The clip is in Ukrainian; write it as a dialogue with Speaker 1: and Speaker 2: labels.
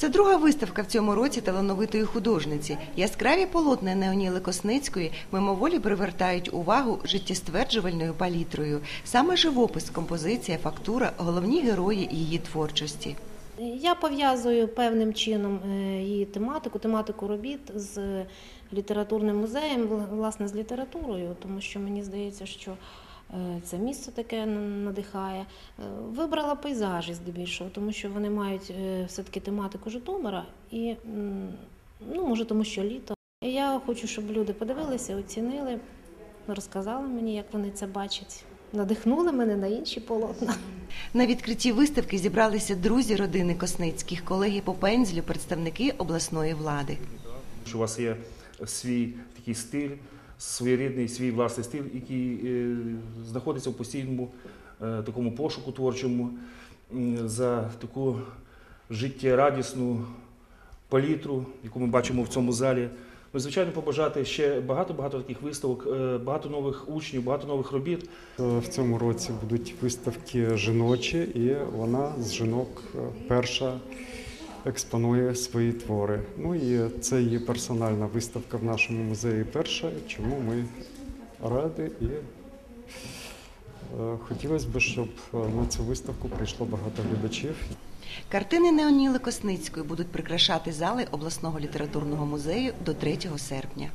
Speaker 1: Це друга виставка в цьому році талановитої художниці. Яскраві полотна Неоніли Косницької мимоволі привертають увагу життєстверджувальною палітрою. Саме живопис, композиція, фактура головні герої її творчості.
Speaker 2: Я пов'язую певним чином е, її тематику, тематику робіт з літературним музеєм, власне, з літературою, тому що мені здається, що е, це місце таке надихає. Е, Вибрала пейзажі здебільшого, тому що вони мають е, все-таки тематику Житомира і, ну, може, тому що літо. Я хочу, щоб люди подивилися, оцінили, розказали мені, як вони це бачать. Надихнули мене на інші полотна.
Speaker 1: На відкритті виставки зібралися друзі родини Косницьких, колеги по пензлю, представники обласної влади.
Speaker 3: що у вас є свій такий стиль, своєрідний свій власний стиль, який е, знаходиться в постійному е, такому пошуку творчому за таку життєрадісну палітру, яку ми бачимо в цьому залі. Ну, звичайно, побажати ще багато-багато таких виставок, е, багато нових учнів, багато нових робіт.
Speaker 4: Е, В цьому році будуть виставки жіночі, і вона з жінок перша експонує свої твори. Ну і це її персональна виставка в нашому музеї перша, чому ми раді і хотілося б, щоб е, на цю виставку прийшло багато глядачів.
Speaker 1: Картини Неоніли Косницької будуть прикрашати зали обласного літературного музею до 3 серпня.